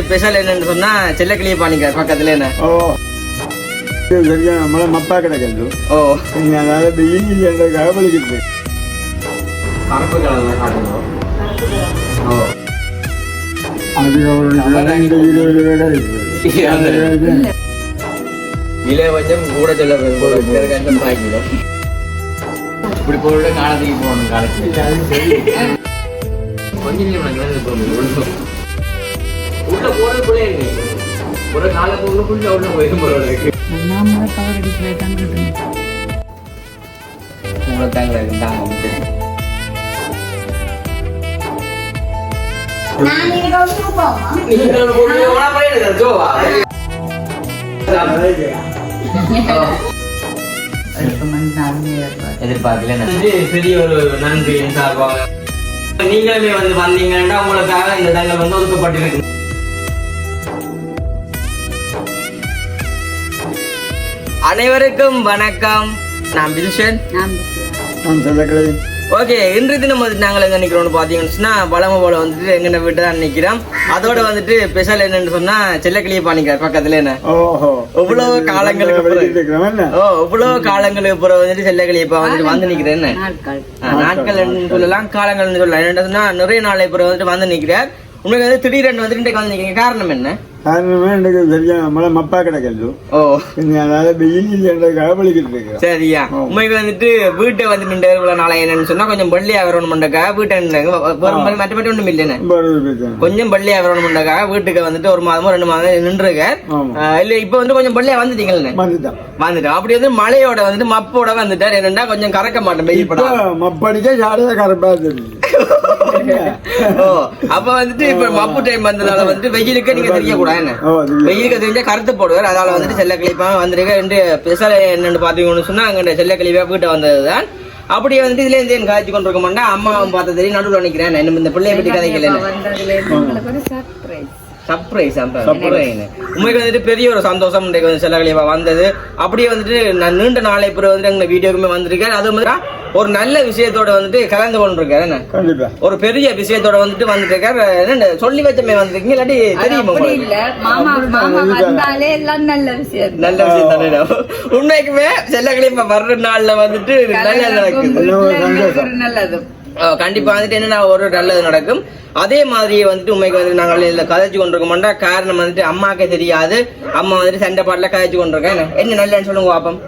Special என்னன்னு சொன்னா செல்லக்கிளிய பாணிக்கார் பக்கத்துல என்ன? ஓ. சரியா நம்மள மப்பா கிடக்கிறது ஓ. அதாவது வெயில் என்ற கவலிக்கிட்டு கருப்பு கலர்ல காட்டுங்க. ஓ. அது ஒரு ரெண்டு இருபது வேலை இருக்குது விலை கொஞ்சம் கூட சொல்ல கொஞ்சம் பாய்க்கிறோம் இப்படி போட்டு காலத்துக்கு போகணும் காலத்துக்கு கொஞ்சம் நீங்க உனக்கு போகணும் உள்ள போறதுக்குள்ளே இருக்கு ஒரு காலத்து உள்ளுக்குள்ள உள்ள போயிடும் உங்களை தாங்க ஜோவா. எதிர்பார்க்கல பெரிய ஒரு நன்றி சார்பாக. நீங்களுமே வந்து வந்தீங்கன்னா உங்களுக்காக இந்த தங்கள் வந்து ஒதுக்கப்பட்டிருக்கு அனைவருக்கும் வணக்கம். நான் வில்சன் நாம் நான் சொல்லக்களை ஓகே இன்று தினம் வந்து நாங்கள் எங்க நிக்கிறோம்னு பாத்தீங்கன்னு சொன்னா பழம போல வந்துட்டு எங்க வீட்டு தான் நிக்கிறோம். அதோட வந்துட்டு ஸ்பெஷல் என்னன்னு சொன்னா செல்லக்கிளிய பாணிக்கார் பக்கத்துல என்ன? ஓஹோ. எவ்வளவு காலங்களுக்கு பிறகு. ஓ இவ்வளவு காலங்களுக்கு பிறகு வந்துட்டு செல்லக்கிளிய இப்ப வந்துட்டு வந்து நிக்கிறேன் என்ன? நாட்கள். சொல்லலாம் காலங்கள்னு சொல்லலாம். என்னன்னா நிறைய நாளை பிறகு வந்துட்டு வந்து நிக்கிறார். உங்களுக்கு வந்து திடீரென்று வந்துட்டு வந்து நிக்கிறீங்க. காரணம் என்ன? எனக்கு சரியா நம்மள மப்பா கிடக்கிறது. ஓ. அதாவது வெயில் கவலிக்கிட்டு சரியா. உண்மைக்கு வந்துட்டு வீட்டை வந்து நின்று இவ்வளவு நாளா என்னன்னு சொன்னா கொஞ்சம் பள்ளியா வீட்டை நின்னுங்க. வெறும் மற்ற மட்டும் ஒண்ணும் இல்லைன்னு. கொஞ்சம் பள்ளியா வரணும்ன்றக்கா வீட்டுக்கு வந்துட்டு ஒரு மாதமோ ரெண்டு மாதம் நின்றுருக்க. இல்ல இப்ப வந்து கொஞ்சம் பள்ளியா வந்துட்டீங்கல்ல வந்துட்டோம். அப்படி வந்து மழையோட வந்துட்டு மப்போட வந்துட்டார். என்னன்னா கொஞ்சம் கறக்க மாட்டேன் வெயில் படம். மப்படிக்க தெரியுது. ஓ அப்ப வந்துட்டு இப்ப மப்பு டைம் வந்ததால வந்துட்டு வெயிலுக்கு நீங்க தெரியக்கூடாது என்ன? ஓ தெரியும் வெயிலுக்கு தெரிஞ்சா கருத்து போடுவார். அதனால வந்துட்டு செல்ல கிளிப்பா வந்திருக்க ரெண்டு ஸ்பெஷல் என்னன்னு பாத்தீங்கன்னு சொன்னா அங்க செல்ல கிளிப்பா வீட்டை வந்ததுதான். அப்படியே வந்துட்டு இதுல இருந்து என் காய்ச்சி கொண்டிருக்க மாட்டேன். அம்மா பார்த்த தெரியும் நடுவில் நிக்கிறேன் என்ன இந்த பிள்ளைய பற்றி கதைக்கல உங்களுக்கு சர்ப்ரைஸ் சர்ப்ரைஸ் உண்மைக்கு வந்துட்டு பெரிய ஒரு சந்தோஷம் இன்றைக்கு வந்து செல்ல கிளிப்பா வந்தது. அப்படியே வந்துட்டு நான் நீண்ட நாளை பிறகு வந்துட்டு எங்க வீடியோக்குமே வந்திருக்கேன். அது மாதிரி ஒரு நல்ல விஷயத்தோட வந்துட்டு கலந்து கொண்டிருக்காரு. என்ன? கண்டிப்பா. ஒரு பெரிய விஷயத்தோட வந்துட்டு வந்துட்டு என்ன சொல்லி வச்சமே வந்திருக்கீங்க? இல்லாட்டி தெரியுமா அப்படி உங்களுக்கு? இல்ல. மாமா மாமா வந்தாலே எல்லாம் நல்ல விஷயம். நல்ல விஷயம் தானே? உண்மைக்குமே செல்லக்கிளியம்மா வர்ற நாள்ல வந்துட்டு நல்லது நல்லது அஹ் கண்டிப்பா வந்துட்டு என்னன்னா ஒரு நல்லது நடக்கும். அதே மாதிரி வந்துட்டு உண்மைக்கு வந்து நாங்கள் இதுல கதைச்சு கொண்டிருக்க மாட்டோம் காரணம் வந்துட்டு அம்மாக்கே தெரியாது. அம்மா வந்துட்டு சண்டை பாட்டுல கதைச்சு கொண்டிருக்கேன் என்ன? நல்லன்னு சொல்லுங்க பாப்போம்.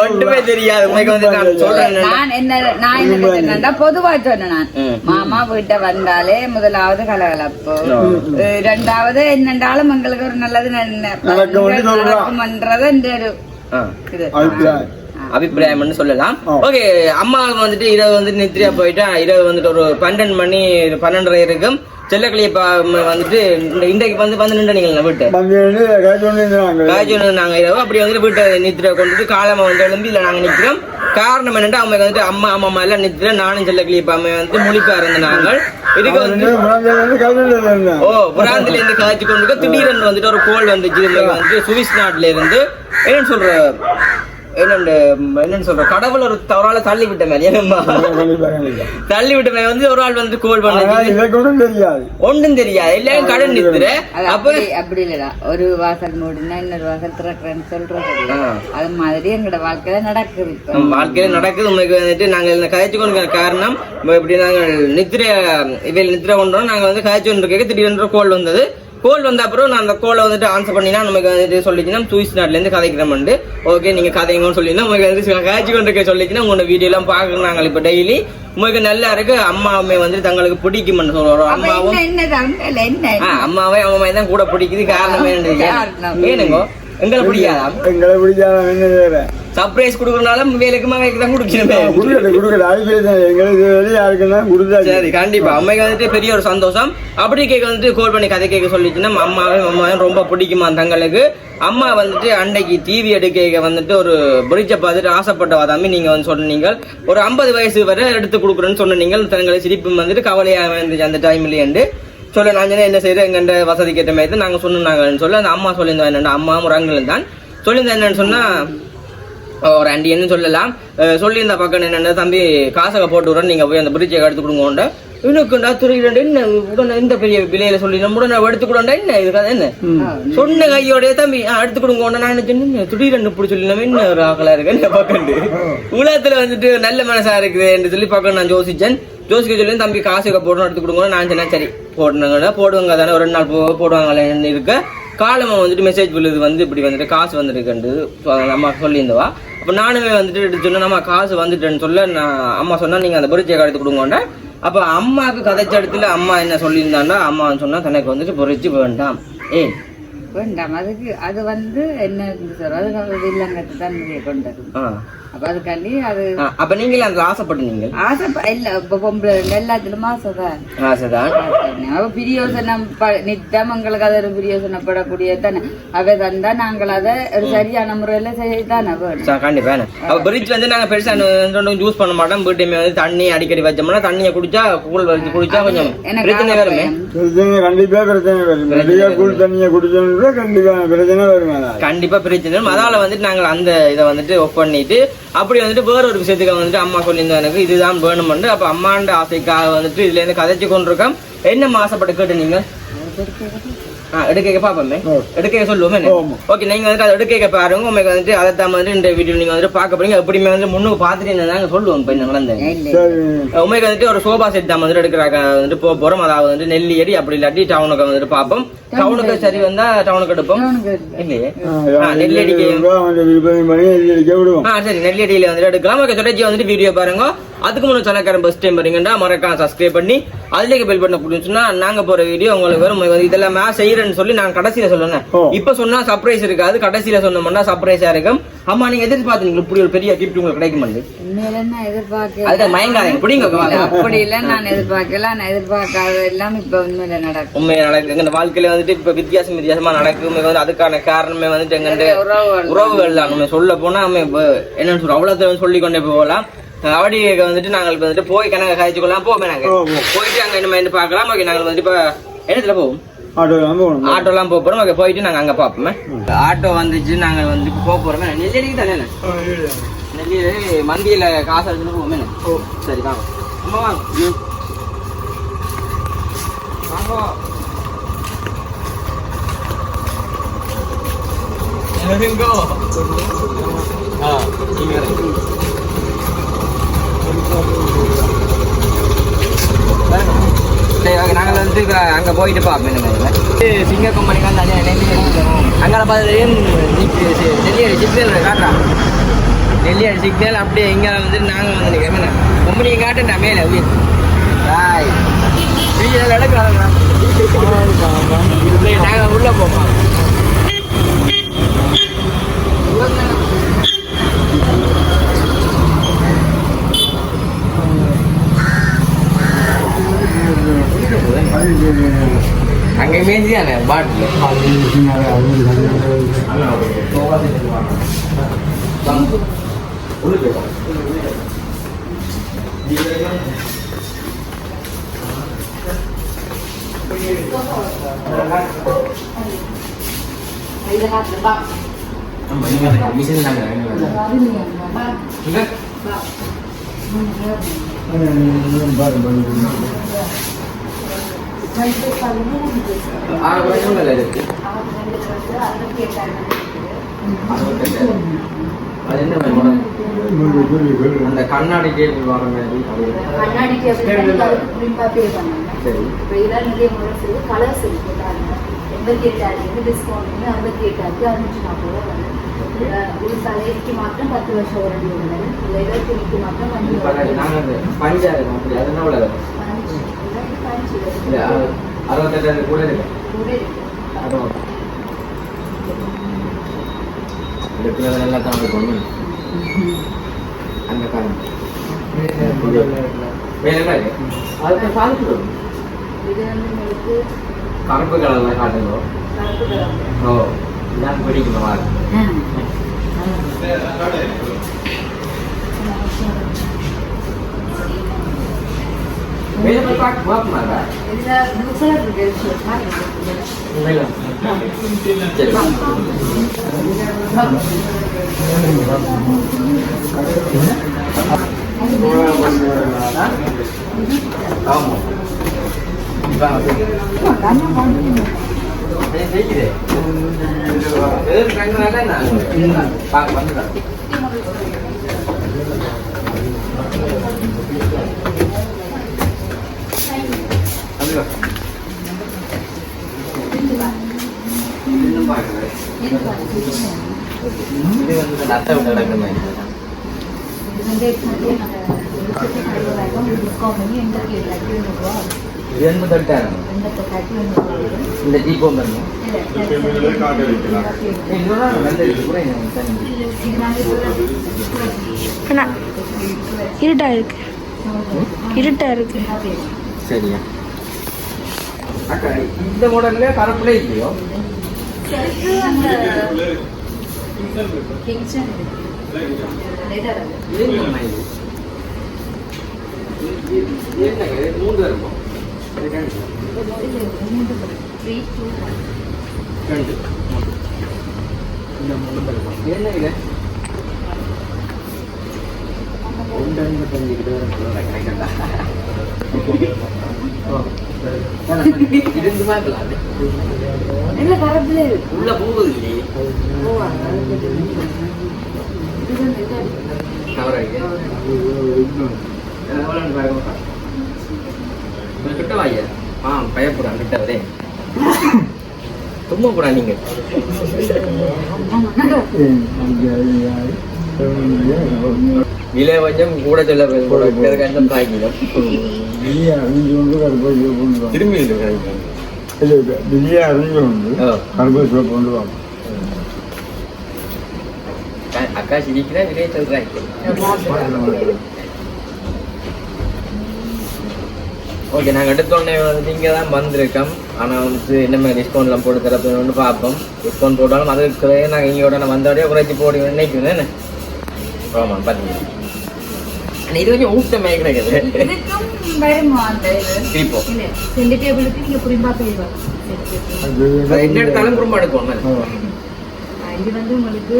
ஒன்றுமே தெரியாது. உண்மைக்கு வந்து நான் சொல்றேன் பொதுவா சொன்னேன் நான். மாமா வீட்டை வந்தாலே முதலாவது கலகலப்பு. அஹ் ரெண்டாவது என்னண்டாலும் எங்களுக்கு ஒரு நல்லது நடக்கும் அபிப்பிராயம்னு சொல்லலாம். ஓகே அம்மா வந்துட்டு இரவு வந்துட்டு நித்திரியா போயிட்டா இரவு வந்துட்டு ஒரு பன்னெண்டு மணி பன்னெண்டரை இருக்கும். செல்லக்கிளிய வந்துட்டு இந்த- இன்றைக்கு வந்து வந்து வீட்டு? காய்ச்சி கொண்டு இருந்தாங்க காய்ச்சல் நாங்க இரவு அப்படி வந்துட்டு வீட்டை நித்திர கொண்டுட்டு காலமா வந்து எழும்பி இல்ல நாங்க நிக்கிறோம். காரணம் என்னன்னா அவங்க வந்துட்டு அம்மா அம்மா எல்லாம் நித்திர நானும் செல்லக்கிளிய அம்மா வந்து முழிப்பா இருந்த நாங்கள். இதுக்கு வந்து ஓ புறாந்தில இருந்து காய்ச்சி கொண்டு திடீரென்று வந்துட்டு ஒரு கோல் வந்துச்சு வந்து சுவிஸ் நாட்டுல இருந்து என்னன்னு சொல்ற என்னண்டு என்னன்னு சொல்ற? கடவுள் ஒரு தவறால தள்ளி விட்ட மாதிரி. தள்ளி விட்ட மாதிரி. வந்து ஒரு ஆள் வந்து கோல் பண்ணி கூட தெரியாது. ஒன்றும் தெரியாது. எல்லாரும் கடன் நித்துற அது அப்ப அப்படி அப்படி இல்லடா. ஒரு வாசல் மூடினா இன்னொரு வாசல் திறக்கிறேன்னு சொல்றது. அது. மாதிரி எங்களோட வாழ்க்கையில நடக்குது வாழ்க்கையில நடக்குது. உண்மைக்கு வந்துட்டு நாங்க இந்த கதைச்சு கொண்டு காரணம் இப்ப இப்படி நாங்கள் நித்திர இவையில் நித்திர கொண்டோம். நாங்க வந்து கதைச்சு கொண்டு இருக்க திடீரென்று கோல் வந்தது. கோல் வந்த அப்புறம் நான் அந்த கோலை வந்துட்டு ஆன்சர் பண்ணினா நமக்கு வந்துட்டு சொல்லிச்சுன்னா சுவிஸ் நாட்டுல இருந்து கதைக்கிறோம் ஓகே நீங்க கதைங்கன்னு சொல்லியிருந்தா உங்களுக்கு வந்து கதைச்சு கொண்டு இருக்க சொல்லிச்சுன்னா உங்களோட வீடியோ எல்லாம் பாக்குறோம் நாங்கள் இப்ப டெய்லி உங்களுக்கு நல்லா இருக்கு. அம்மாவுமே வந்து தங்களுக்கு பிடிக்கும்னு சொல்றோம் அம்மாவும் அம்மாவே அம்மா தான் கூட பிடிக்குது. காரணம். ஏனுங்கோ? எங்களை பிடிக்காதாம்? எங்களை பிடிக்காத என்ன வேற சர்ப்ரைஸ் கொடுக்கறனால வேலைக்கு மகைக்கு தான் கொடுக்கணுமே. குடுக்கல குடுக்கல அது எங்களுக்கு வெளியே யாருக்குன்னா கொடுத்தா சரி கண்டிப்பா. அம்மைக்கு வந்துட்டு பெரிய ஒரு சந்தோஷம். அப்படி கேட்க வந்துட்டு கோல் பண்ணி கதை கேட்க சொல்லிச்சுன்னா அம்மாவே அம்மாவும் ரொம்ப பிடிக்குமா தங்களுக்கு? அம்மா வந்துட்டு அன்னைக்கு டிவி எடுக்க வந்துட்டு ஒரு பிரிட்ஜை பார்த்துட்டு ஆசைப்பட்டவா தம்பி நீங்க வந்து சொன்னீங்க. ஒரு ஐம்பது வயசு வரை எடுத்து கொடுக்குறேன்னு சொன்னீங்க. தங்களை சிரிப்பு வந்துட்டு கவலையாக இருந்துச்சு அந்த டைம்லேருந்து சொல்ல நான் சொன்னேன், என்ன செய்யறேன் எங்கண்ட வசதி கேட்ட மாதிரி நாங்கள் சொன்னாங்கன்னு சொல்ல அந்த அம்மா சொல்லியிருந்தோம் என்னென்ன அம்மாவும் ஒரு தான். சொல்லியிருந்தேன் என்னன்னு சொன்னா ஒரு என்ன சொல்லலாம். சொல்லியிருந்த பக்கம் என்னென்ன தம்பி காசக போட்டு விடுறேன் நீங்கள் போய் அந்த பிரிட்ஜை எடுத்து கொடுங்கோண்ட இவனுக்குண்டா துறையில என்ன? உடனே இந்த பெரிய விலையில சொல்லி நம்ம உடனே எடுத்து கொடுண்டா என்ன? இதுக்காக என்ன? சொன்ன கையோட தம்பி ஆ, எடுத்து கொடுங்க நான் சொன்னேன்? திடீர்னு இப்படி சொல்லி நம்ம என்ன ஒரு ஆக்கலா இருக்கு? என்ன பக்கண்டு உலகத்துல வந்துட்டு நல்ல மனசா இருக்குது என்று சொல்லி பக்கம் நான் யோசிச்சேன். ஜோசிக்க சொல்லி தம்பி காசுக்கு போடணும்? எடுத்து கொடுங்க நான் சொன்னேன் சரி போடுனாங்க போடுவாங்க தானே ஒரு ரெண்டு நாள் போ போடுவாங்களேன்னு இருக்க. காலமா வந்துட்டு மெசேஜ் விழுது வந்து இப்படி வந்துட்டு காசு வந்துருக்குண்டு அம்மா சொல்லியிருந்தவா. அப்போ நானுமே வந்துட்டு சொன்னேன் நம்ம காசு வந்துட்டுன்னு சொல்ல நான் அம்மா சொன்னா நீங்க அந்த பொரிச்சியை எடுத்து கொடுங்கோண்ட. அப்ப அம்மாவுக்கு கதைச்ச இடத்துல அம்மா என்ன சொல்லியிருந்தாண்டா அம்மா சொன்னா தனக்கு வந்துட்டு பொரிச்சு வேண்டாம். ஏய் வேண்டாம். அதுக்கு அது வந்து என்ன சார்? அதுக்கு இல்லங்கத்து தான் கொண்டது ஆ. அப்ப அதுக்காண்டி அது அப்ப நீங்களே அந்த ஆசைப்பட்டீங்க ஆசை இல்ல இப்ப பொம்பளை எல்லாத்திலும் ஆசைதான். ஆசைதான். அவ பிரியோசனம் ப- நித்தம் எங்களுக்கு அது ஒரு பிரியோசனப்படக்கூடிய தானே? அவ தந்தா நாங்கள் அதை ஒரு சரியான முறையில செய்யத்தானே வேணும். கண்டிப்பா? அப்ப பிரிட்ஜ் வந்து நாங்க பெருசா யூஸ் பண்ண மாட்டோம். வீட்டுமே வந்து தண்ணி அடிக்கடி வச்சோம்னா தண்ணியை குடிச்சா கூழ் வச்சு குடிச்சா கொஞ்சம் எனக்கு பிரச்சனை வருமே? பிரச்சனை கண்டிப்பா பிரச்சனை வரும். நிறைய கூழ் தண்ணியை குடிச்சோம்னா கண்டிப்பா பிரச்சனை வரும். கண்டிப்பா பிரச்சனை வரும். அதால வந்துட்டு நாங்கள் அந்த இதை வந்துட்டு ஒஃப் பண்ணிட்டு அப்படி வந்துட்டு வேற ஒரு விஷயத்துக்கு வந்துட்டு அம்மா சொல்லியிருந்தா எனக்கு இதுதான் வேணும்னு அப்ப அம்மாண்ட ஆசைக்காக வந்துட்டு இதுல இருந்து கதைச்சு கொண்டிருக்கோம். என்ன ஆசைப்பட்டு கேட்டு நீங்க? எடுக்க பாப்போமே. எடுக்க சொல்லுவோமே. ஓகே நீங்க வந்துட்டு அதை எடுக்க பாருங்க. உங்களுக்கு வந்துட்டு அதை தான் வந்துட்டு இந்த வீடியோ நீங்க வந்துட்டு பார்க்க போறீங்க. எப்படியுமே வந்து முன்னுக்கு பார்த்துட்டு இருந்தாங்க சொல்லுவோம் இப்ப இந்த நடந்த வந்துட்டு ஒரு சோபா செட் தான் வந்துட்டு எடுக்கிறாங்க. வந்துட்டு போக அதாவது வந்து நெல்லியடி அப்படி இல்லாட்டி டவுனுக்கு வந்துட்டு பார்ப்போம். டவுனுக்கு சரி வந்தா டவுனுக்கு எடுப்போம். இல்லையே? விடுவோம். ஆ சரி. நெல்லியடியில வந்துட்டு எடுக்கலாம். ஓகே தொடர்ச்சி வந்துட்டு வீடியோ பாருங்க. அதுக்கு முன்னாடி சொன்னக்காரன் பஸ் டைம் பாருங்கன்னா மறக்காம சப்ஸ்கிரைப் பண்ணி அதுலேயே பெல் பட்டன் பிடிச்சுன்னா நாங்க போற வீடியோ உங்களுக்கு வரும். இதெல்லாம் நான் செய்யறேன்னு சொல்லி நான் கடைசியில சொல்லணும். இப்ப சொன்னா சர்ப்ரைஸ் இருக்காது. கடைசியில சொன்னோம்னா சர்ப்ரைஸா இருக்கும். அம்மா நீங்க எதிர்பார்த்தீங்க இப்படி ஒரு பெரிய கிஃப்ட் உங்களுக்கு கிடைக்கும் உண்மையில அதுக்கு மயங்காதீங்க. பிடிங்க அப்படி இல்ல நான் எதிர்பார்க்கல. நான் எதிர்பார்க்காத எல்லாம் இப்ப உண்மையில நடக்கும். உண்மையா நடக்கு எங்க வாழ்க்கையில வந்துட்டு இப்ப வித்தியாசம் வித்தியாசமா நடக்கும். வந்து அதுக்கான காரணமே வந்துட்டு எங்க உறவுகள். தான். நம்ம சொல்ல போனா நம்ம என்னன்னு சொல்றோம் அவ்வளவு சொல்லி கொண்டே போகலாம். அவடி வந்துட்டு நாங்கள் இப்ப வந்துட்டு போய் கணக்கு காய்ச்சி கொள்ளலாம் போவோமே நாங்க. ஓ, ஓ. போயிட்டு அங்க என்ன மைண்ட் பார்க்கலாம். ஓகே நாங்கள் வந்துட்டு இப்ப என்னத்துல போவோம்? ஆட்டோலாம் போக போறோம் ஓகே போயிட்டு நாங்க அங்க பாப்போமே ஆட்டோ வந்துச்சு நாங்க வந்து போக போறோமே நெல்லியடிக்கு தானே நெல்லியடி மந்தியில காசு எடுத்துட்டு போவோமே சரி வாங்க. அம்மா வாங்க. வாங்க ஆ இருக்கு. சரி நாங்கள் வந்து அங்கே போயிட்டு பார்ப்போம் சிங்க கம்பெனிக்கு வந்து அங்கே நெல்லி அங்கே பார்த்து நெல்லியடி சிக்னல் காட்டுறான் நெல்லியடி சிக்னல் அப்படியே இங்கே வந்து நாங்கள் வந்து நிற்கிறோம் கம்பெனியை காட்டுட்டா மேலே உயிர் ராய் வீடியோ எடுக்கிறாங்க நாங்கள் உள்ளே போவோம். அங்கே மேஞ்சி தானே பாட்டில் மிஷின் ஆறு வருஷம் மேலே இருக்கு அது என்ன மேடம் அந்த கண்ணாடி கேபிள் வர மாதிரி கண்ணாடி கேபிள் சரி இப்போ இதெல்லாம் நிறைய மாடல்ஸ் கலர்ஸ் இருக்கு பாருங்க எண்பத்தி எட்டாயிரம் டிஸ்கவுண்ட் அறுபத்தி எட்டாயிரத்து அறுநூற்றி நாற்பது ரூபா வரும் இது தலைக்கு மாத்திரம் பத்து வருஷம் வாரண்டி உள்ளது இல்லை இருபத்தி மாத்திரம் அஞ்சு இப்ப அப்படி என்ன உள்ள பதினஞ்சு. இல்லாட்டி பதினஞ்சு வருஷம். இல்ல அது அறுபத்தெட்டாயிரம் கூட இருக்கு கூட இருக்கு. அதுவும் இருக்கிறது நல்லா தான் இருக்கும் அந்த காரணம் வேற என்ன இருக்கு அதுக்கு பார்த்துட்டு இது வந்து உங்களுக்கு கருப்பு கலர்ல காட்டுங்க கருப்பு கலர் ஓ இதான் பிடிக்கும் வாங்க மேலே போய் பார்க்க பார்க்கமாடா இதுல blue color இருக்கு, shirt மாதிரி இருக்கு. மேலே சரி ஆமாம் இது வந்து நட்டை விட்டு கிடக்குது இது வந்து எப்பவுமே நாங்க இருபத்தி ஐயாயிரம் discount பண்ணி எண்பத்தி ஏழாயிரத்தி ஐநூறு ரூபா வரும். எண்பது எட்டாயிரம் எண்பத்தி எட்டாயிரத்தி ஐநூறு ரூபா வரும். இந்த ஜீப்போ பண்ணு இருட்டா இருக்கு இருட்டா இருக்கு சரியா இந்த மாடல்ல கரப்புல இல்லையோ? மூணு இருக்கும். ரெண்டு. மூன்று இந்த மூணு இருக்கும் என்ன எண்பத்தஞ்சு கிட்ட வரும் கரப்புல இருக்கு. உள்ள போகுது இல்லையே? கிட்ட வாங்க ஆ பயப்படுறான் கிட்ட வரே தும்ப போடா நீங்க விலை கொஞ்சம் கூட சொல்ல தாக்கிடும் திரும்பி வெளியே அறிஞ்சு கொண்டு வாங்க அக்கா- அக்கா சிரிக்கிறா விலையை சொல்றாங்க ஓகே நாங்கள் எடுத்தோடனே வந்து இங்கே தான் வந்திருக்கோம். ஆனால் வந்து என்ன மாதிரி டிஸ்கவுண்ட்லாம் போட்டு தரப்போன்னு பார்ப்போம் டிஸ்கவுண்ட் போட்டாலும் அதுக்கு நாங்கள் இங்கே உடனே வந்தோடனே குறைச்சி போடி நினைக்கிறேன் என்ன? ஆமாம் பார்த்தீங்க ஆனா இது கொஞ்சம் வருமா அந்த இது? இப்போ இல்ல, ரெண்டு டேபிளுக்கு நீங்க புரியும்பா போய் வரும். சரி, சரி. அது என்ன எடுத்தாலும் குடும்பம் எடுப்போம் இது வந்து உங்களுக்கு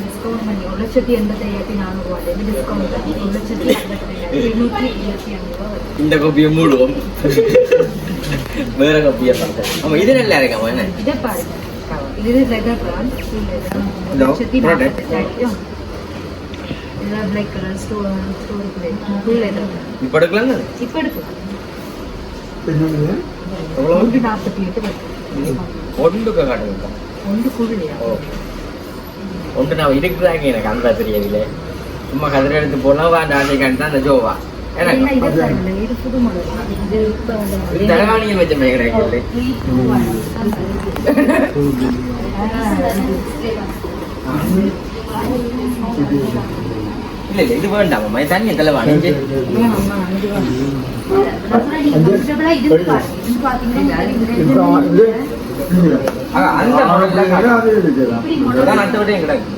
டிஸ்கவுண்ட் பண்ணி ஒரு லட்சத்தி எண்பத்தி ஐயாயிரத்தி நானூறு ரூபாய் டிஸ்கவுண்ட் பண்ணி ஒரு லட்சத்தி ஐம்பத்தி ரெண்டாயிரத்தி எண்ணூற்றி இருபத்தி அஞ்சு ரூபா வரும் இந்த கோப்பியை மூடுவோம் வேற கோப்பியை பார்த்தேன் ஆமாம் இது நல்லா இருக்காமா என்ன இதை பாருங்க Hello, product. இப்போ எடுக்கலாம்னு இப்போ எடுக்கலாம் ஒன்று நாற்பத்தி எட்டு ஒன்றுக்கு காட்டுங்க ஒன்று குழுலையா ஒன்று நான் இருக்குதாங்க எனக்கு அந்த தெரியவில்லை சும்மா கதிரை எடுத்து போனால் வா நாளை காட்டு தான் அந்த ஜோவா. தலைவாணியம் வச்ச one. இல்லை இல்லை இது வேண்டாம் தண்ணி தலைவாணி அந்த நட்டு விட்டையும் கிடக்கு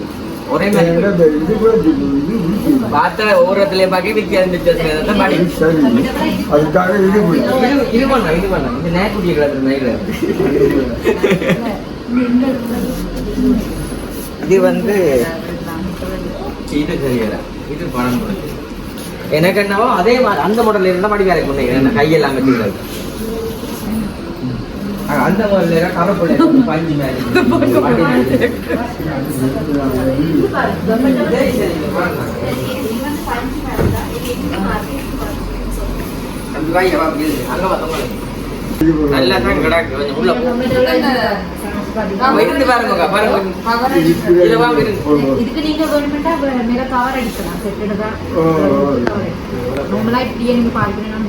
ஒரே மாதிரி இது கூட இது பார்த்தா ஒவ்வொரு இடத்துலயும் பார்க்க வித்தியாசம் வித்தியாசம் தான் பாடி. சரி அதுக்காக இது இது பண்ணலாம் இது நேக்குடிய கிடக்குற மாதிரி இது வந்து இது தெரியல இது பணம் எனக்கு என்னவோ அதே மாதிரி அந்த மாடல் இருந்தால் மடி வேலை கொண்டு என்ன கையெல்லாம் அஹ் அந்த இருந்தால் கரப்புள்ள பஞ்சு மாதிரி. நல்லா தான் கிடக்கு உள்ள பாருங்க பாருங்க. இதுக்கு நீங்க வேணுமெண்டா மேல கவர் அடிக்கலாம் செட்டடு தான். நார்மலா இப்படியே நீங்க பார்க்கணும்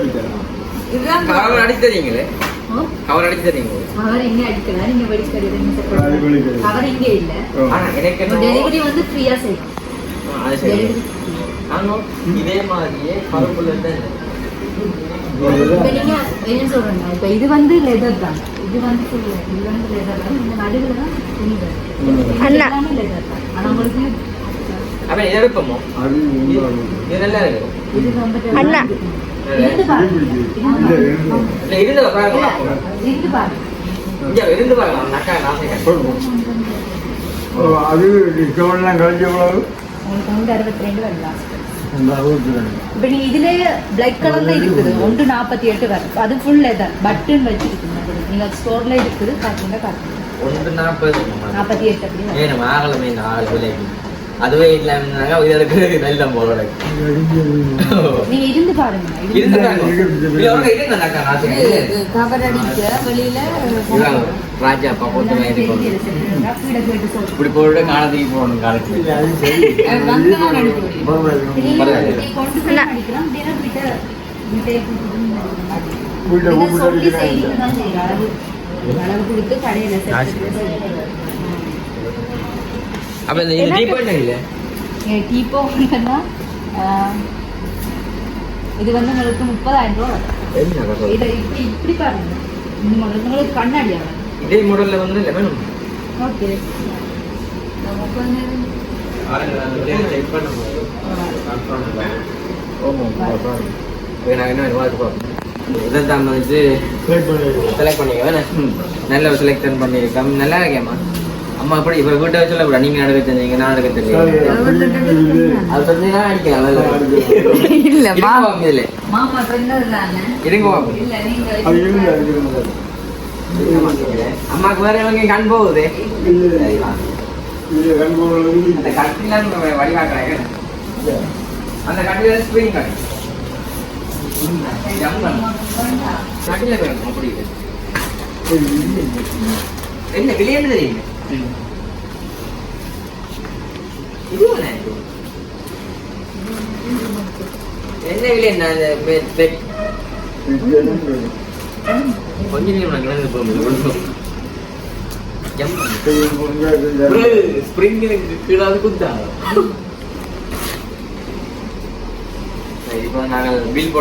இது இதுதான் கவர் அடிச்சு தரீங்களே? கவர் அடிச்சு தரீங்களே? கவர் எங்க அடிக்கலாம் நீங்க அது வெளிக்கிறது. கவர் இங்க இல்ல. ஆனா எனக்கு டெலிவரி வந்து ஃப்ரீயா செய்யும் ஆ, அது சரி. டெலிவரி ஆனா இதே மாதிரியே கருப்புல தான் இப்ப நீங்க என்ன சொல்றேங்க? இப்ப இது வந்து லெதர் தான். இது வந்து full leather. இது வந்து லெதர் தான். இந்த நடுவில் தான் துணி வரும் அண்ணா. லெதர் தான். ஆனா உங்களுக்கு அப்ப இதை எடுப்போமோ? அது உண்மை. இது நல்லா இருக்கு. இது வந்துட்டு அண்ணா. இருந்து அது கழிச்சு எவ்வளவு? உங்களுக்கு வந்து அறுபத்தி ரெண்டு வரலாம் இப்ப நீ இதுலயே பிளாக் கலர்ல இருக்குது. ஒன்று நாற்பத்தி எட்டு வரும் அது ஃபுல் லெதர் பட்டன் வச்சிருக்கு நீங்க ஸ்டோர்ல இருக்குது. ஒன்று நாற்பது. நாற்பத்தி எட்டு அப்படி அதுவே இல்லாம இதற்கு நல்ல போல நீங்க இருந்து பாருங்க இருந்து பாருங்க. ராஜா அப்பா போட்டு. இப்படி போட்டு காலத்துக்கு போகணும் காலத்துக்கு. விட்டு விட்டே வீட்டை கூப்பிட்டு சொல்லி அடிக்கிறாங்க. செய்யுங்க தான் செய்யுங்க. அளவு அளவு கொடுத்து கடையில செஞ்சு அப்ப இந்த இது டீ பாயிண்ட் இல்ல? டீப்போ வந்துன்னா இது வந்து உங்களுக்கு முப்பதாயிரம் ரூபா வரும். என்ன? இதை இப்படி இப்படி பாருங்க. உங்களுக்கு உங்களுக்கு கண்ணாடி ஆகும். இதே மாடல்ல வந்து லெமன் ஓகே. செலக்ட் பண்ணிக்க நல்ல செலக்ஷன் பண்ணியிருக்கோம். நல்லா இருக்கேம்மா. அம்மா அப்படி இப்போ வீட்டை வச்சு சொல்லக்கூட நீங்க நடக்க தெரிஞ்சீங்க நான் நடக்க இது. அது சொன்னீங்கன்னா அடிக்கலாம் இல்லம்மா இருங்க இதுல மாமா இருங்க. இல்ல. அம்மாக்கு வேற எங்க கண் போகுது? இல்ல. அந்த கட்டிலாம் வடிவாக்குறாங்க அந்த கட்டில ஸ்ப்ரிங் கட்டி. கட்டில அப்படி. என்ன விளையாண்டு தெரியுங்க என்ன என்ன கொஞ்ச நேரம் நான் கிளம்பி இது. குத்தா இப்போ நாங்கள் பில்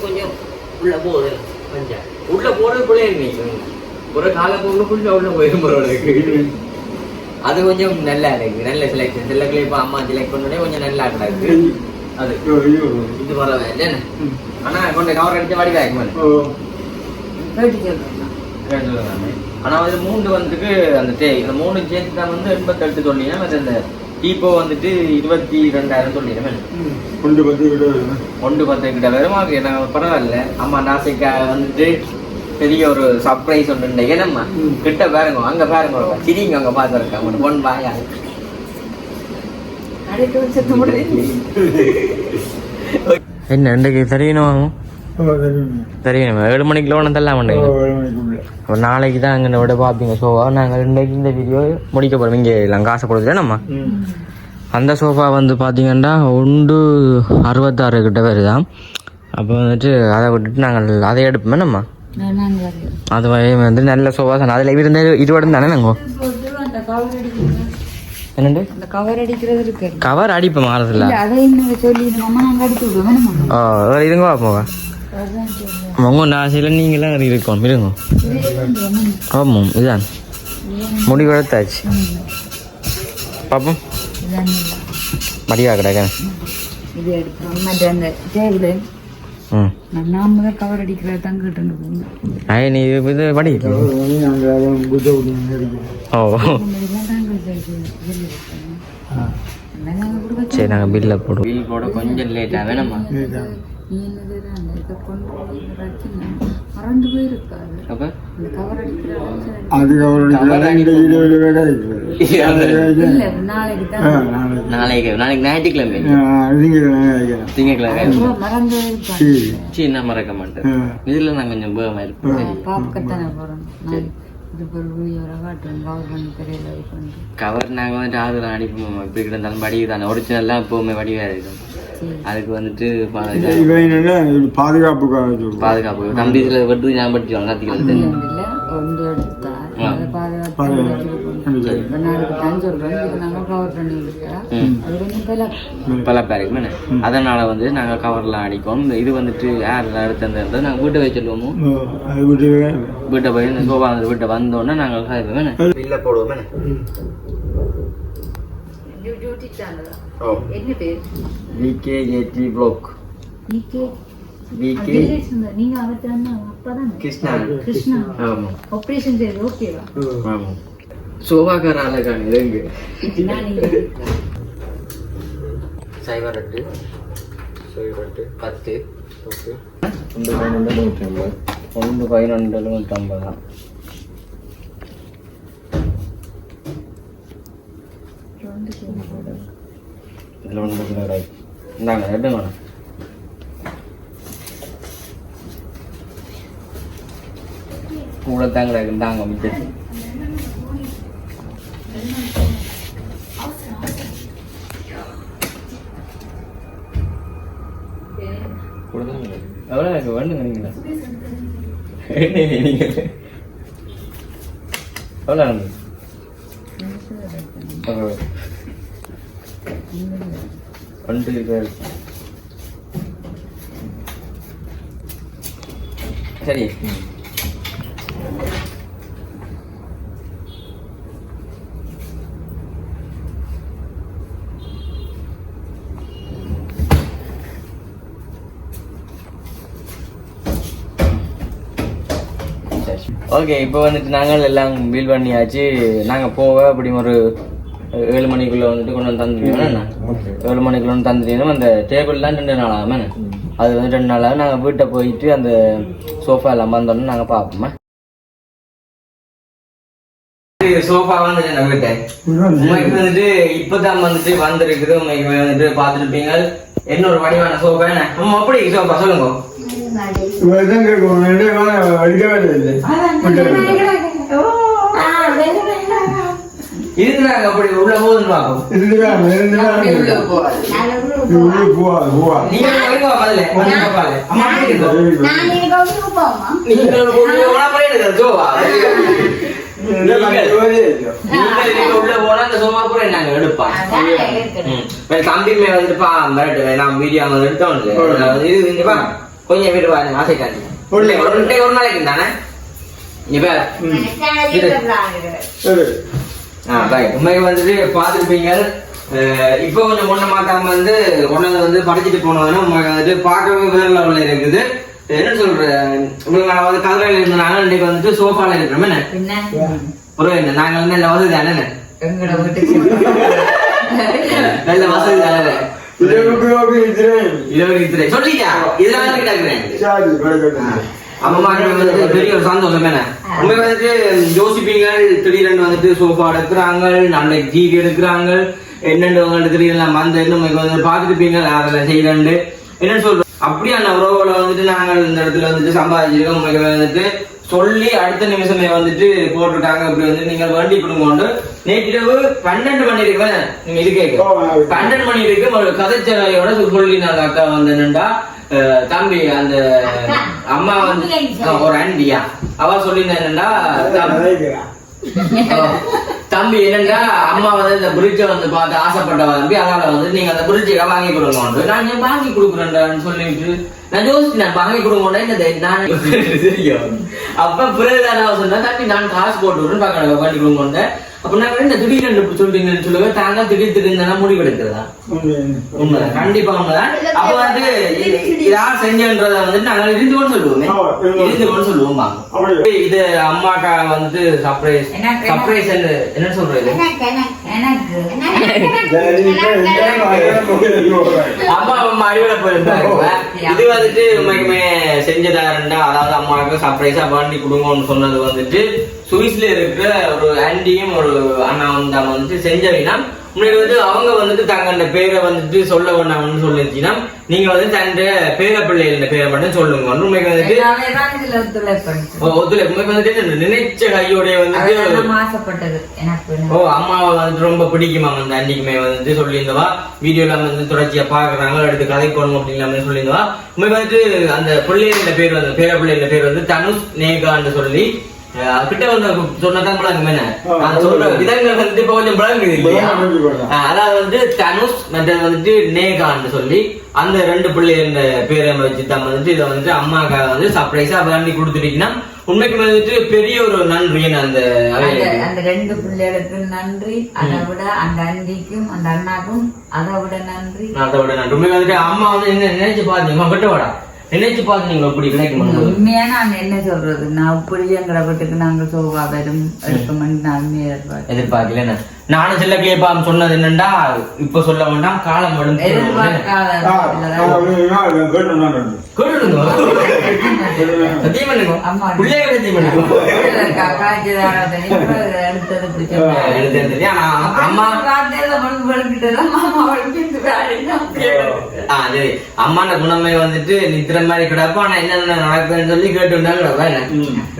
கொஞ்சம் உள்ள போகுது கொஞ்சம் உள்ள போறது இன்னைக்கு ஒரு கால போகணுக்குள்ள உள்ள போயிடும் போறவளுக்கு அது கொஞ்சம் நல்லா இருக்கு. நல்ல செலெக்ஷன் சில கிளிப் அம்மா செலக்ட் பண்ணோடனே கொஞ்சம் நல்லா கிடக்கு. அது. இது வரவே என்ன? ஆனா கொண்டு கவர் அடிச்ச வாடி காய்க்குமா ஓ, கேட்டு சொல்றேன் ஆனா வந்து மூன்று வந்துட்டு அந்த தே இந்த மூணு சேர்த்து தான் வந்து எண்பத்தெட்டு சொல்லினா மற்ற இந்த டீப்போ வந்துட்டு இருபத்தி ரெண்டாயிரம் கொண்டு வந்து விட வேணும். ஒன்று பத்து கிட்ட வருமா? எனக்கு பரவாயில்ல. அம்மா நாசைக்காக வந்துட்டு பெரிய ஒரு சர்ப்ரைஸ் ஒன்று ஏனம்மா ம். கிட்ட பாருங்க அங்க பாருங்க சிரிங்க அங்க பார்த்துருக்காங்க உங்க பொன் பாயா என்ன இன்றைக்கு தெரியணும். தெரியணும்? ஏழு மணிக்குள்ள ஒன்று தரலாம். அப்போ நாளைக்கு தான் அங்கே விட பார்ப்பீங்க. சோஃபா நாங்கள் இன்றைக்கு இந்த வீடியோ முடிக்க போகிறோம் இங்கே எல்லாம் காசு கொடுத்துட்டேன் நம்ம ம். அந்த சோஃபா வந்து பார்த்தீங்கன்னா ஒன்று அறுபத்தாறு கிட்ட வருதான் அப்போ வந்துட்டு அதை விட்டுட்டு நாங்கள் அதை எடுப்போமே. நம்ம அது வரை வந்து நல்ல தான் அதில் இருந்த இருபடம் தானே நாங்கள் அந்த கவர் அடிக்கிறது என்னண்டு அந்த கவர் அடிக்கிறது இருக்கு கவர் அடிப்போம் மாறதில்ல இல்ல அதை இன்னும் சொல்லி அம்மா நாங்க அடிச்சு விடுவோம் வேணுமா ஓ வேறு இருங்க பார்ப்போங்க அதான் சொல்றேன் உங்க ஆசையில் நீங்களாம் இருக்கோம் இருங்க ஆமாம் இதுதான் முடிவு எடுத்தாச்சு பார்ப்போம் இதான் இல்ல. மடிவா கிடக்க நாம தான் கவர் அடிக்கிறது தான் கேட்டு போகணும் ஐ நீ இது படி அவர் வந்து நாங்கள் அதை புத்த விட்டு இருக்கிறோம். ஓ ஆ. சரி நாங்கள் பில்லை போடுவோம் பில் போட கொஞ்சம் லேட்டாக வேணாமா இதுதான். நீ என்னது அந்த இதை கொண்டு அந்த கவர் அதுக்கு அவருடைய கவர். இல்ல நாளைக்கு ஆ, தான் நாளைக்கு. நாளைக்கு நாளைக்கு ஞாயிற்றுக்கிழமை. திங்கக்கிழமை. மறந்து சரி. நான் மறக்க மாட்டேன். இதில் நான் கொஞ்சம் பேகமாக இருப்பேன். பாப்பக்கத்தானே கவர் நாங்கள் வந்துட்டு ஆறு தான் அடிப்போம். இப்போ இருந்தாலும் வடி தானே. ஒரிஜினல்லாம் எப்போவுமே வடிவாக இருக்கும் அதுக்கு வந்துட்டு பா- இது இவன் என்னன்னா இது பாதுகாப்புக்காக சொல்லுவான். பாதுகாப்பு. தம்பி இதில் வெட்டு ஞாபகம் படிச்சு கத்திக்கிறது இல்ல ஒன்று எடுத்தா. அதை பாதுகாத்து வச்சிருக்கோம் இப்ப நாளைக்கு தான் சொல்றோம் இதுக்கு நாங்க கவர் பண்ணி விட்டா அது கொஞ்சம் பல. பல பேருக்கு மேலே அதனால வந்து நாங்கள் கவர்லாம் அடிப்போம் இந்த இது வந்துட்டு யார் அந்த நாங்கள் வீட்டை போய் சொல்லுவோமோ? விட்டு வீட்டை போய் அந்த வீட்டை வந்தோடனே நாங்கள் இல்லை போடுவோம் சேனல் ஓ என்ன பேர்? விகே ஏடி ப்ளாக். நீக்கே விகே நீங்க அவர்கிட்ட அப்பா தான். கிருஷ்ணா. கிருஷ்ணா. ஆமா. ஆபரேஷன் செய்து ஓகேவா ஆமா. சோபாக்கார ஆளுக்கான இருக்கு சைபர் எட்டு. சைபர் எட்டு. பத்து. ஓகே. ஒன்று பதினொன்று நூற்றி ஐம்பது ஒன்று பதினொன்று நூற்றி ஐம்பது தான் இதில் ஒன்று கிடையாது. இந்தாங்க வேணும் கூட தான் கிடக்கு இந்தாங்க மிச்சம். கூட தான் எவ்வளோ எனக்கு வேண்டுங்க நீங்களா என்ன நீங்கள் எவ்வளோ இருந்து சரி. ஓகே இப்போ வந்துட்டு நாங்கள் எல்லாம் பில் பண்ணியாச்சு. நாங்கள் போக அப்படி ஒரு ஏழு மணிக்குள்ள வந்துட்டு கொண்டு வந்து தந்துடுவோம் ஏழு மணிக்குள்ள வந்து தந்துட்டீங்கன்னா அந்த டேபிள் தான் ரெண்டு நாள் ஆகுமே அது வந்து ரெண்டு நாள் ஆகும் நாங்கள் வீட்டை போயிட்டு அந்த சோஃபா எல்லாம் வந்தோன்னு நாங்கள் பார்ப்போமா சோஃபா வந்து என்ன வீட்டை. உங்களுக்கு வந்துட்டு இப்பதான் வந்துட்டு வந்திருக்குது. உங்களுக்கு வந்துட்டு பார்த்துருப்பீங்க. என்ன ஒரு வடிவான சோஃபா என்ன? அப்படி சோஃபா சொல்லுங்க இவர்தான் கேட்கும் ரெண்டே வாரம் அடிக்கவே இல்லை இருக்கிறாங்க அப்படி உள்ள போகுதுன்னு இருந்துதான் இருந்துதான் உள்ள. இது உள்ள போவாது போவாது நீங்க வருங்க பதில நீங்க பாப்பால அம்மா இருக்கோ நீங்க உள்ள போனா அப்படியே இருக்கு நீங்க உள்ள போனா நான் கொஞ்சம் வீடு பாருங்க ஒரு நாளைக்கு தானே? இப்ப உண்மைக்கு வந்துட்டு பார்த்துருப்பீங்க. இப்போ கொஞ்சம் ஒன்றை மாத்தாம வந்து ஒன்று வந்து படிச்சுட்டு போனதுன்னா உங்களுக்கு வந்துட்டு பார்க்கவே வேற லெவலில் இருக்குது. என்ன சொல்றேன் உங்களுக்கு நான் வந்து கதிரையில் இருந்தாங்க இன்னைக்கு வந்துட்டு சோஃபால இருக்கிறோம். என்ன? ஒரு என்ன நாங்கள் வந்து நல்ல வசதி தானே? நல்ல வசதி தானே? இருக்கிறேன். இருபது சொல்லிட்டா? இதெல்லாம் கிடக்கட்டும் அம்மா வந்து பெரிய ஒரு சந்தோஷம் என்ன உண்மை வந்துட்டு யோசிப்பீங்க திடீரென்று வந்துட்டு சோஃபா எடுக்கிறாங்க நாளைக்கு டிவி எடுக்கிறாங்க என்னென்னு திடீர்னு வந்து என்ன உங்களுக்கு வந்து பார்த்துருப்பீங்க அதில் செய்யலண்டு என்ன சொல்றோம் அப்படியான உறவுகளை வந்துட்டு நாங்கள் இந்த இடத்துல வந்துட்டு சம்பாதிச்சிருக்கோம் உங்களுக்கு வந்துட்டு சொல்லி அடுத்த நிமிஷமே வந்துட்டு போட்டிருக்காங்க இப்படி வந்து நீங்கள் வேண்டி கொடுங்க நேற்றிரவு பன்னெண்டு மணி இருக்கு நீங்க இது கேட்க. பன்னெண்டு மணி இருக்கு ஒரு கதைச்சலையோட சொல்லி நாங்க அக்கா வந்து என்னண்டா? தம்பி அந்த அம்மா வந்து ஒரு ஆண்டியா? அவ சொல்லியிருந்தா என்னண்டா தம்பி- என்னண்டா அம்மா வந்து இந்த பிரிட்ஜை வந்து பார்த்து ஆசைப்பட்ட தம்பி? அதனால வந்து நீங்க அந்த பிரிட்ஜை வாங்கி கொடுங்க நான் வாங்கி கொடுக்குறேன்டான்னு சொல்லிட்டு நான் யோசிச்சு நான் வாங்கி கொடுங்க என்னது நான் தெரியும் அப்ப பிறகு நான் சொன்னா தம்பி நான் காசு போட்டு விடுறேன் பார்க்க வாங்கி கொடுங்க அப்ப நான் என்ன திடீர்னு சொல்றீங்கன்னு சொல்லுவேன் தாங்க திடீர் திடீர்னு முடிவு எடுக்கிறதா உண்மைதான் கண்டிப்பா உண்மைதான் அப்ப வந்து இது- யார் செஞ்சன்றத வந்துட்டு நாங்க இருந்து கொண்டு சொல்லுவோமே இருந்து கொண்டு சொல்லுவோம். இது அம்மாக்கா வந்துட்டு சர்ப்ரைஸ் சர்ப்ரைஸ் என்ன சொல்றது அம்மா அம்மா அறிவுரை போயிருந்தாங்க இது வந்துட்டு உண்மைக்குமே செஞ்சதாருண்டா அதாவது அம்மாவுக்கு சர்ப்ரைஸா வேண்டி கொடுங்கன்னு சொன்னது வந்துட்டு சுவிஸ்ல இருக்கிற ஒரு ஆண்டியும் ஒரு அண்ணாவும் தான் வந்துட்டு செஞ்சவினா உங்களுக்கு வந்து அவங்க வந்துட்டு தங்களோட பேரை வந்துட்டு சொல்ல வேண்டாம்னு சொல்லிருச்சுன்னா நீங்க வந்து தன்னுடைய பேர பிள்ளைகள பேரை மட்டும் சொல்லுங்க. உண்மைக்கு வந்துட்டு ஒத்துழைப்பு உண்மைக்கு வந்துட்டு நினைச்ச கையோடைய வந்துட்டு ஓ அம்மாவை வந்துட்டு ரொம்ப பிடிக்குமா அந்த அன்னைக்குமே வந்துட்டு சொல்லியிருந்தவா? வீடியோல வந்து தொடர்ச்சியா பாக்குறாங்க எடுத்து கதை போடணும் அப்படின்னு சொல்லியிருந்தவா? உண்மை வந்துட்டு அந்த பிள்ளைகள பேர் வந்து பேர பிள்ளைகள பேர் வந்து தனுஷ் நேகான்னு சொல்லி கிட்ட வந்து சொன்னதான் என்ன நான் சொல்ற விதங்கள் வந்து இப்ப கொஞ்சம் இல்லையா அஹ் அதாவது வந்து தனுஷ் மற்றது வந்துட்டு நேகான்னு சொல்லி அந்த ரெண்டு பிள்ளைங்க பேரை வச்சு தான் வந்துட்டு இதை வந்துட்டு அம்மாக்காக வந்து சர்ப்ரைஸா பண்ணி கொடுத்துட்டீங்கன்னா உண்மைக்கு வந்துட்டு பெரிய ஒரு நன்றி என்ன அந்த அந்த ரெண்டு பிள்ளைகளுக்கு நன்றி அதை விட அந்த அண்டிக்கும் அந்த அண்ணாக்கும் அதை விட நன்றி. அதோட நன்றி. உண்மைக்கு வந்துட்டு அம்மா வந்து என்ன நினைச்சு பாத்தீங்க கிட்ட வாடா. நினைச்சு பாத்தீங்க இப்படி கிடைக்கும் உண்மையா நான் என்ன சொல்றது? நான் இப்படி எங்கிற வீட்டுக்கு நாங்க சோபா வரும் எடுப்போம்னு நான். எதிர்பார்க்கல நானும் சில கேப்பாம் சொன்னது என்னண்டா இப்ப சொல்ல வேண்டாம் காலம் வரும் அம்மா ஆ சரி. அம்மாண்ட குணமே வந்துட்டு நித்திர மாதிரி கிடப்பா ஆனா என்னென்ன நடக்குதுன்னு சொல்லி கேட்டு என்ன?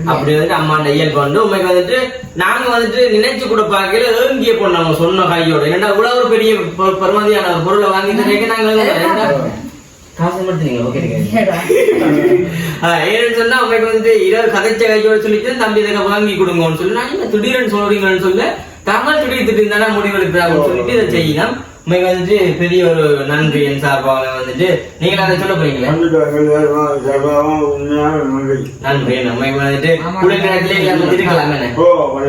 அப்படி வந்துட்டு அம்மாண்ட இயல்பு வந்து உண்மைக்கு வந்துட்டு நாங்க வந்துட்டு நினைச்சு கூட பார்க்கல ஏங்கிய பொண்ணு அவங்க சொன்ன கையோட. என்னடா இவ்வளவு ஒரு பெரிய பெருமதியான ஒரு பொருளை வாங்கி தரீங்க நாங்க? காசு மட்டும் நீங்க ஓகே ஏன்னு சொன்னா உங்களுக்கு வந்துட்டு இரவு கதைச்ச கையோட சொல்லிட்டு தம்பி இதை வாங்கி கொடுங்கன்னு சொல்லி நான் திடீர்னு சொல்றீங்கன்னு சொல்ல தமிழ் திடீர் திடீர்னு தானே முடிவெடுக்கிறாங்கன்னு சொல்லிட்டு இதை செய்யலாம் உங்களுக்கு வந்துட்டு பெரிய ஒரு நன்றி என் சார்பாக வந்துட்டு நீங்க அதை சொல்ல போறீங்களா? நன்றி நம்ம வந்துட்டு குளிர்காலத்திலே இல்லாம இருக்கலாம் என்ன?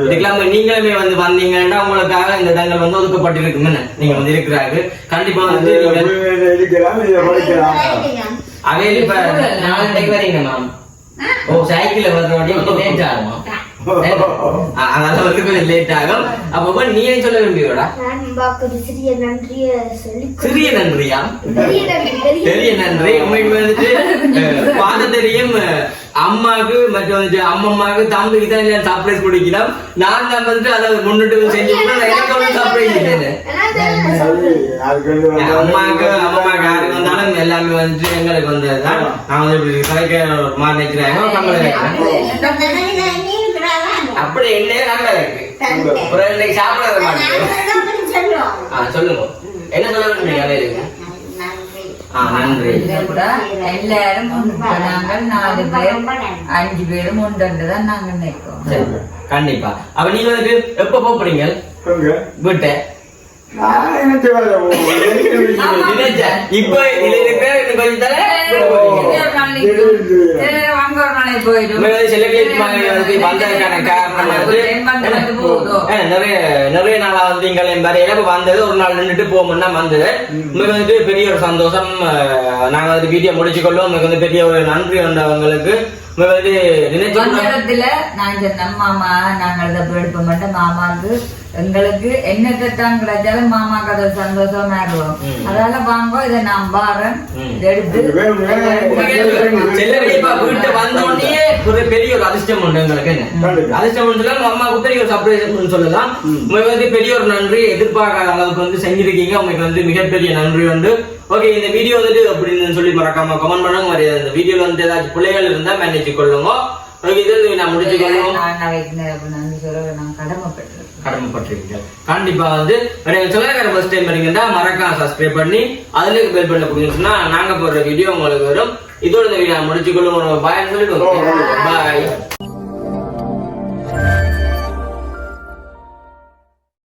இதுக்கெல்லாம் நீங்களுமே வந்து வந்தீங்கன்னா உங்களுக்காக இந்த இடங்கள் வந்து ஒதுக்கப்பட்டிருக்கும் நீங்க வந்து இருக்கிறாங்க கண்டிப்பா வந்து அவையில இப்ப நாளைக்கு வரீங்க மேம் ஓ சைக்கிள்ல வர்றோடைய கொஞ்சம் லேட் ஆகும்? வந்து கொஞ்சம் லேட் ஆகும். அப்ப நீ ஏன் சொல்ல நான் பாக்குறது சிறிய நன்றிய சொல்லி சிறிய நன்றியா? பெரிய நன்றி. உங்களுக்கு வந்துட்டு அஹ், பார்த்த தெரியும் அஹ், அம்மாக்கு மற்றும் வந்துட்டு அம்மம்மாக்கு தம்பிக்கு தான் இல்லையா சர்ப்ரைஸ் கொடுக்கலாம் நான் தான் வந்துட்டு அதை முன்னிட்டு வந்து செஞ்சு எனக்கு ஒன்றும் சர்ப்ரைஸ் இல்லை அம்மாக்கு அம்மாக்கு யாருக்கு வந்தாலும் எல்லாமே வந்துட்டு எங்களுக்கு வந்ததுதான். நான் வந்து இப்படி கலைக்க மாதிரி நினைக்கிறாங்க அப்படி என்ன நல்லா இருக்கு. அப்புறம் இன்னைக்கு சாப்பிடாத மாட்டேங்க. ஆ சொல்லுங்க. என்ன சொல்ல நன்றி. கூட எல்லாரும் நாங்கள் நாலு பேர் அஞ்சு பேரும் தான் நாங்க நினைக்கிறோம் கண்டிப்பா. அப்ப நீங்க வந்துட்டு எப்ப போறீங்க? வீட்டை? இப்ப இதுல இருக்கிற கொஞ்சம் நிறைய நாளா வந்து வரையில வந்தது ஒரு நாள் நின்றுட்டு போகணும்னா வந்தது உங்களுக்கு வந்துட்டு பெரிய ஒரு சந்தோஷம் நாங்க வந்து வீடியோ முடிச்சு கொள்வோம் உங்களுக்கு வந்து பெரிய ஒரு நன்றி வந்தவங்களுக்கு உங்களுக்கு வந்து நினைச்சு நான் சொன்னேன் மாமா நாங்கள் இதை எடுப்ப மாட்டோம் மாமாக்கு எங்களுக்கு என்னத்தை தான் கிடைச்சாலும் மாமாக்கு அது ஒரு சந்தோஷமா இருக்கும். அதனால வாங்க இதை நான் இதை எடுத்து வீட்டை வந்த உடனே ஒரு பெரிய ஒரு அதிர்ஷ்டம் உண்டு எங்களுக்கு என்ன? அதிர்ஷ்டம் உண்டு சொல்லலாம் அம்மாவுக்கு பெரிய ஒரு சர்ப்ரைஸ் சொல்லலாம். உங்களுக்கு வந்து பெரிய ஒரு நன்றி எதிர்பார்க்காத அளவுக்கு வந்து செஞ்சிருக்கீங்க. உங்களுக்கு வந்து மிகப்பெரிய நன்றி உண்டு. ஓகே இந்த வீடியோ வந்துட்டு அப்படின்னு சொல்லி மறக்காம கமெண்ட் பண்ணுங்க. மாதிரி இந்த வீடியோல வந்து ஏதாச்சும் பிள்ளைகள் இருந்தா மேனேஜ் கொள்ளுங்க. ஓகே இது நான் முடிச்சு கடமைப்பட்டிருக்கீங்க. கண்டிப்பா வந்து சொல்லாக்கார ஃபர்ஸ்ட் டைம் வரீங்கன்னா மறக்காம சப்ஸ்கிரைப் பண்ணி அதுல பெல் பண்ண கொடுத்தீங்கன்னா நாங்க போடுற வீடியோ உங்களுக்கு வரும். இதோட இந்த வீடியோ முடிச்சு கொள்ளுங்க பாய் சொல்லிட்டு பாய்